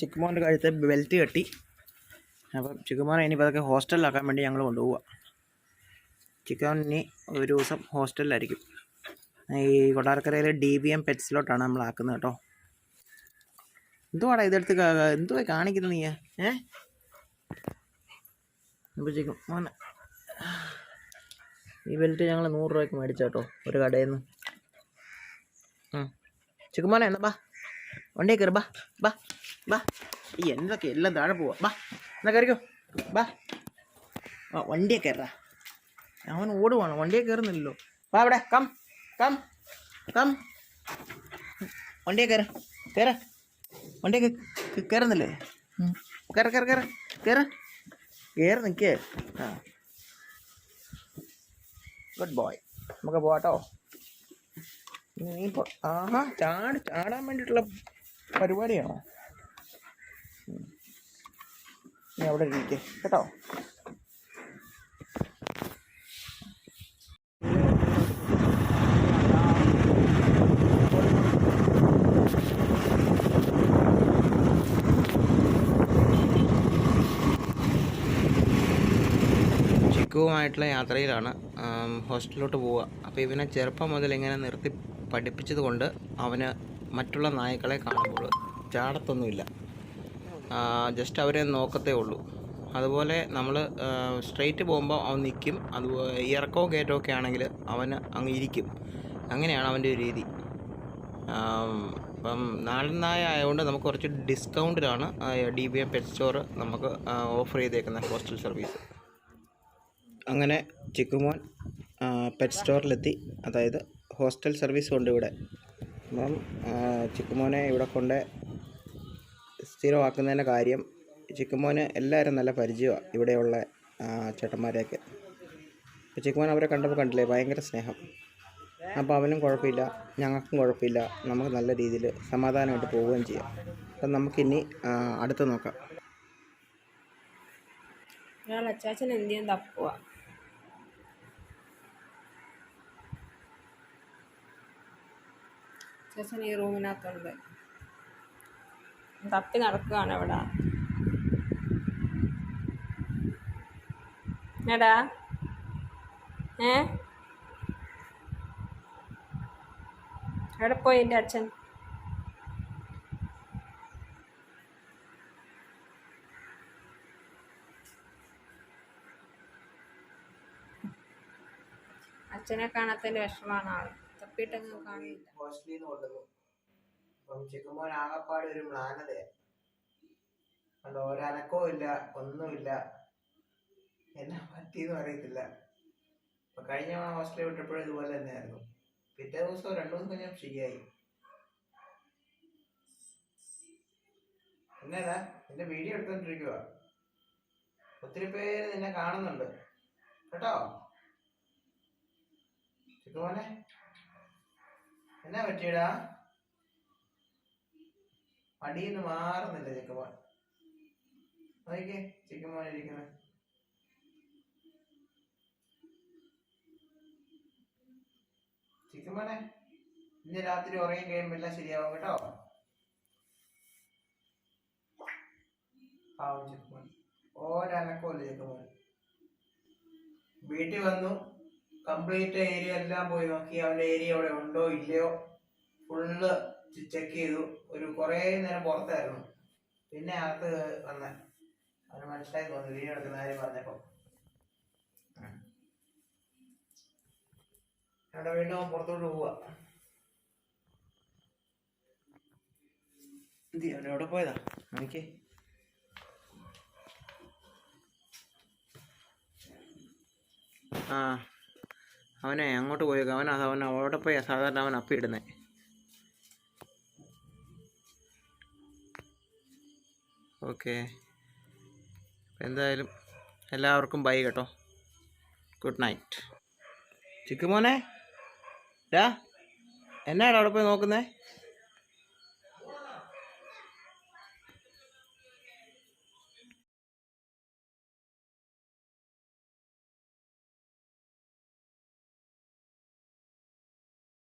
ചിക്കുമോന്റെ കഴുത്ത് ബെൽറ്റ് കെട്ടി. അപ്പം ചിക്കുമോനെ ഇനി പതൊക്കെ ഹോസ്റ്റലിലാക്കാൻ വേണ്ടി ഞങ്ങൾ കൊണ്ടുപോവുക ചിക്കൻ ഇനി ഒരു ദിവസം ഹോസ്റ്റലിലായിരിക്കും. ഈ കൊട്ടാരക്കരയിലെ ഡി ബി എം പെറ്റ്സിലോട്ടാണ് നമ്മൾ ആക്കുന്നത് കേട്ടോ. എന്തുവാടാ ഇതെടുത്ത് എന്തുവാ കാണിക്കുന്നത് നീ ഏ? അപ്പോൾ ചിക്കൻ മോനെ ഈ ബെൽറ്റ് ഞങ്ങൾ നൂറ് രൂപയ്ക്ക് മേടിച്ച കേട്ടോ ഒരു കടയിൽ നിന്ന് ചിക്കുമോനെ എന്നാ ബാ. വണ്ടിയെ കയറി ബാ ബാ. ബാ എന്തൊക്കെ എല്ലാം താഴെ പോവാ. ബാ എന്നാ കയറിക്കോ. ബാ വണ്ടിയെ കയറാ. അവൻ ഓടുവാണ് വണ്ടിയെ കയറുന്നില്ലല്ലോ. വാ അവിടെ കം കം കം. വണ്ടിയെ കയറ കയറ. വണ്ടിയെ കയറുന്നില്ലേ. കയറ കയറ കയറ കയറ. കയറി നിൽക്കേ ആ. ഗുഡ് ബോയ് നമുക്ക് പോവാട്ടോ നീ ആഹാ ചാടി ചാടാൻ വേണ്ടിയിട്ടുള്ള പരിപാടിയാണോ? നീ അവിടെ ഇരിക്കേ കേട്ടോ? ചിക്കുവുമായിട്ടുള്ള യാത്രയിലാണ് ഹോസ്റ്റലിലോട്ട് പോവുക. അപ്പോൾ ഇവനെ ചെറുപ്പം മുതൽ ഇങ്ങനെ നിർത്തി പഠിപ്പിച്ചത് കൊണ്ട് അവന് മറ്റുള്ള നായ്ക്കളെ കാണുമ്പോൾ ചാടത്തൊന്നുമില്ല. ജസ്റ്റ് അവരെ നോക്കത്തേ ഉള്ളൂ. അതുപോലെ നമ്മൾ സ്ട്രെയിറ്റ് പോകുമ്പോൾ അവൻ നിൽക്കും അതുപോലെ ഇറക്കോ കയറ്റവും ഒക്കെ ആണെങ്കിൽ അവൻ അങ്ങ് ഇരിക്കും. അങ്ങനെയാണ് അവന്റെ ഒരു രീതി. അപ്പം നാടൻ നായ ആയതുകൊണ്ട് നമുക്ക് കുറച്ച് ഡിസ്കൗണ്ടിലാണ് D B M pet store നമുക്ക് ഓഫർ ചെയ്തേക്കുന്ന ഹോസ്റ്റൽ സർവീസ് അങ്ങനെ ചിക്കുമോൻ പെറ്റ് സ്റ്റോറിലെത്തി അതായത് ഹോസ്റ്റൽ സർവീസ് ഉണ്ട് ഇവിടെ. അപ്പം ചിക്കുമോനെ ഇവിടെ കൊണ്ട് സ്ഥിരമാക്കുന്നതിന്റെ കാര്യം ചിക്കുമോന് എല്ലാവരും നല്ല പരിചയമാണ് ഇവിടെയുള്ള ചേട്ടന്മാരെയൊക്കെ. അപ്പോൾ ചിക്കുമോൻ അവരെ കണ്ടപ്പോൾ കണ്ടില്ലേ ഭയങ്കര സ്നേഹം. അപ്പോൾ അവനും കുഴപ്പമില്ല ഞങ്ങൾക്കും കുഴപ്പമില്ല നമുക്ക് നല്ല രീതിയിൽ സമാധാനമായിട്ട് പോവുകയും ചെയ്യാം. അപ്പം നമുക്കിനി അടുത്ത് നോക്കാം. ഞാൻ അച്ചാച്ചൻ എന്ത് ചെയ്യാൻ തപ്പുക അച്ചാച്ചൻ ഈ റൂമിനകത്തുണ്ട്. തപ്പി നടക്കുകയാണ് ഇവിടെ. എടാ. ഏ? എവിടെ പോയി എന്റെ അച്ഛൻ? അച്ഛനെ കാണാത്തതിന്റെ വിഷമാണ് ആൾ. തപ്പിയിട്ടൊന്നും കാണില്ല. അപ്പം ചിക്കുമോൻ ആകപ്പാട് ഒരു മ്ലാനതയാണ് അതുകൊണ്ട് ഒരനക്കവും ഇല്ല ഒന്നുമില്ല. എന്നാ പറ്റിയെന്ന് അറിയത്തില്ല. ഇപ്പൊ കഴിഞ്ഞ തവണ ഹോസ്റ്റലിൽ വിട്ടപ്പോഴും ഇതുപോലെ തന്നെയായിരുന്നു. പിറ്റേ ദിവസം രണ്ടു ദിവസം കഴിഞ്ഞാൽ ശരിയായി എന്നേതാ നിന്റെ വീഡിയോ എടുത്തോണ്ടിരിക്കുക ഒത്തിരി പേര് നിന്നെ കാണുന്നുണ്ട്. കേട്ടോ? ചിക്കുമോനെ എന്നാ പറ്റിയടാ? മടിയിന്ന് മാറുന്നില്ല ചെക്കമാൻ നോക്കിക്കേ ചെക്കമാൻ ഇരിക്കുന്നത് ചിക്കുമോനെ ഇന്ന് രാത്രി ഉറങ്ങി കഴിയുമ്പോ എല്ലാം ശരിയാവും കേട്ടോ. പാവം ചിക്കുമോൻ ഒരനക്കമില്ല ചിക്കുമോൻ വീട്ടിൽ വന്നു. കംപ്ലീറ്റ് ഏരിയ എല്ലാം പോയി നോക്കി. അവന്റെ ഏരിയ അവിടെ ഉണ്ടോ ഇല്ലയോ? ഫുള്ള് ചെക്ക് ചെയ്തു. ഒരു കുറേ നേരം പുറത്തായിരുന്നു. പിന്നെ അകത്ത് വന്ന. അവന് മനസ്സിലായി തോന്നി വീഡിയോ എടുക്കുന്ന കാര്യം പറഞ്ഞപ്പോ. അവിടെ വീണ്ടും പുറത്തോട്ട് പോവാ. എന്തി അവൻ എവിടെ പോയതാ? അവനെ അങ്ങോട്ട് പോയേക്കാം അവൻ അവൻ അവിടെ പോയാ. സാധാരണ അവൻ അപ്പി ഓക്കെ. എന്തായാലും എല്ലാവർക്കും ബൈ കേട്ടോ. ഗുഡ് നൈറ്റ് ചിക്കുമോനെ ഡാ എന്നാടാ അവിടെ പോയി നോക്കുന്നേ?